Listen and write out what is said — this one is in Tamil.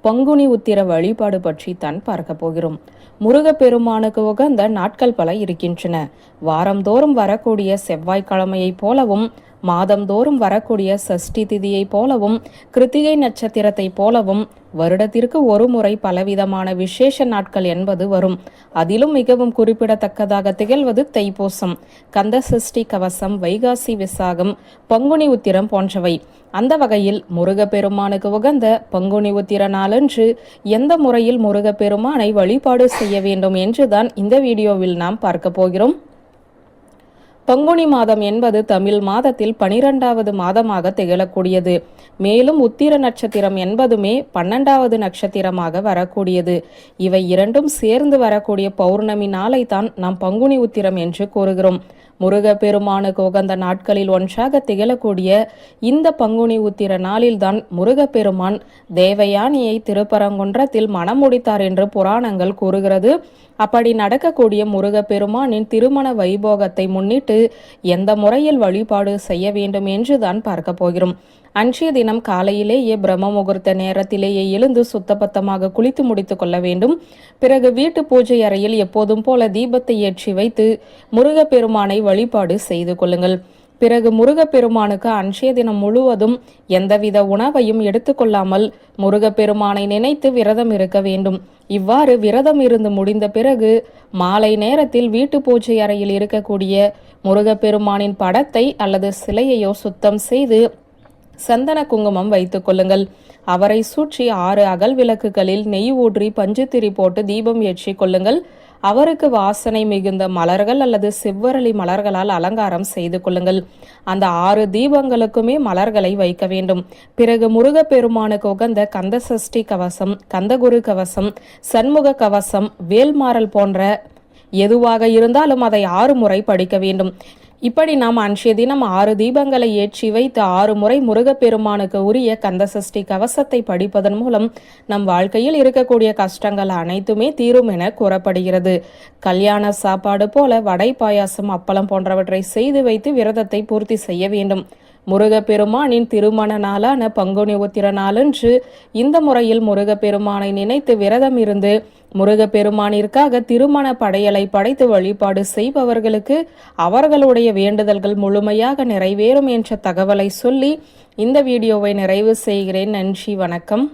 பங்குனி உத்திர வழிபாடு பற்றி தான் பார்க்க போகிறோம். முருகப்பெருமானுக்கு உகந்த நாட்கள் பல இருக்கின்றன. வாரந்தோறும் வரக்கூடிய செவ்வாய்க்கிழமையைப் போலவும் மாதந்தோறும் வரக்கூடிய சஷ்டி திதியைப் போலவும் கிருத்திகை நட்சத்திரத்தைப் போலவும் வருடத்திற்கு ஒரு முறை பலவிதமான விசேஷ நாட்கள் என்பது வரும். அதிலும் மிகவும் குறிப்பிடத்தக்கதாக திகழ்வது தைப்பூசம் கந்த சஷ்டி கவசம் வைகாசி விசாகம் பங்குனி உத்திரம் போன்றவை. அந்த வகையில் முருகப்பெருமானுக்கு உகந்த பங்குனி உத்திர நாளன்று எந்த முறையில் முருகப்பெருமானை வழிபாடு செய்ய வேண்டும் என்றுதான் இந்த வீடியோவில் நாம் பார்க்க போகிறோம். பங்குனி மாதம் என்பது தமிழ் மாதத்தில் பனிரெண்டாவது மாதமாக திகழக்கூடியது. மேலும் உத்திர நட்சத்திரம் என்பதுமே பன்னெண்டாவது நட்சத்திரமாக வரக்கூடியது. இவை இரண்டும் சேர்ந்து வரக்கூடிய பௌர்ணமி நாளை தான் நாம் பங்குனி உத்திரம் என்று கூறுகிறோம். முருகப்பெருமானுக்கு உகந்த நாட்களில் ஒன்றாக திகழக்கூடிய இந்த பங்குனி உத்திர நாளில்தான் முருகப்பெருமான் தேவயானியை திருப்பரங்குன்றத்தில் மணமுடித்தார் என்று புராணங்கள் கூறுகிறது. அப்படி நடக்கக்கூடிய முருகப்பெருமானின் திருமண வைபோகத்தை முன்னிட்டு எந்த முறையில் வழிபாடு செய்ய வேண்டும் என்றுதான் பார்க்க போகிறோம். அன்றைய தினம் காலையிலேயே பிரம்ம முகூர்த்த நேரத்திலேயே எழுந்து சுத்தபத்தமாக குளித்து முடித்துக் கொள்ள வேண்டும். பிறகு வீட்டு பூஜை அறையில் எப்போதும் போல தீபத்தை ஏற்றி வைத்து முருகப்பெருமானை வழிபாடு செய்து கொள்ளுங்கள். பிறகு முருகப்பெருமானுக்கு அன்றைய தினம் முழுவதும் எந்தவித உணவையும் எடுத்துக்கொள்ளாமல் முருகப்பெருமானை நினைத்து விரதம் இருக்க வேண்டும். இவ்வாறு விரதம் இருந்து முடிந்த பிறகு மாலை நேரத்தில் வீட்டு பூஜை அறையில் இருக்கக்கூடிய முருகப்பெருமானின் படத்தை அல்லது சிலையையோ சுத்தம் செய்து சந்தன குங்குமம் வைத்துக் கொள்ளுங்கள். அவரை சுற்றி ஆறு அகல் விளக்குகளில் நெய் ஊற்றி பஞ்சுத்திரி போட்டு தீபம் ஏற்றி கொள்ளுங்கள். அவருக்கு வாசனை மிகுந்த மலர்கள் அல்லது செவ்வரளி மலர்களால் அலங்காரம் செய்து கொள்ளுங்கள். அந்த ஆறு தீபங்களுக்குமே மலர்களை வைக்க வேண்டும். பிறகு முருகப்பெருமானுக்கு உகந்த கந்த சஷ்டி கவசம் கந்தகுரு கவசம் சண்முக கவசம் வேல்மாறல் போன்ற எதுவாக இருந்தாலும் அதை ஆறு முறை படிக்க வேண்டும். இப்படி நாம் அன்றைய தினம் ஆறு தீபங்களை ஏற்றி வைத்து ஆறு முறை முருகப்பெருமானுக்கு உரிய கந்தசஷ்டி கவசத்தை படிப்பதன் மூலம் நம் வாழ்க்கையில் இருக்கக்கூடிய கஷ்டங்கள் அனைத்துமே தீரும் என கூறப்படுகிறது. கல்யாண சாப்பாடு போல வடை பாயாசம் அப்பளம் போன்றவற்றை செய்து வைத்து விரதத்தை பூர்த்தி செய்ய வேண்டும். முருகப்பெருமானின் திருமண நாளான பங்குனி உத்திர நாளன்று இந்த முறையில் முருகப்பெருமானை நினைத்து விரதம் இருந்து முருகப்பெருமானிற்காக திருமண படையலை படைத்து வழிபாடு செய்பவர்களுக்கு அவர்களுடைய வேண்டுதல்கள் முழுமையாக நிறைவேறும் என்ற தகவலை சொல்லி இந்த வீடியோவை நிறைவு செய்கிறேன். நன்றி வணக்கம்.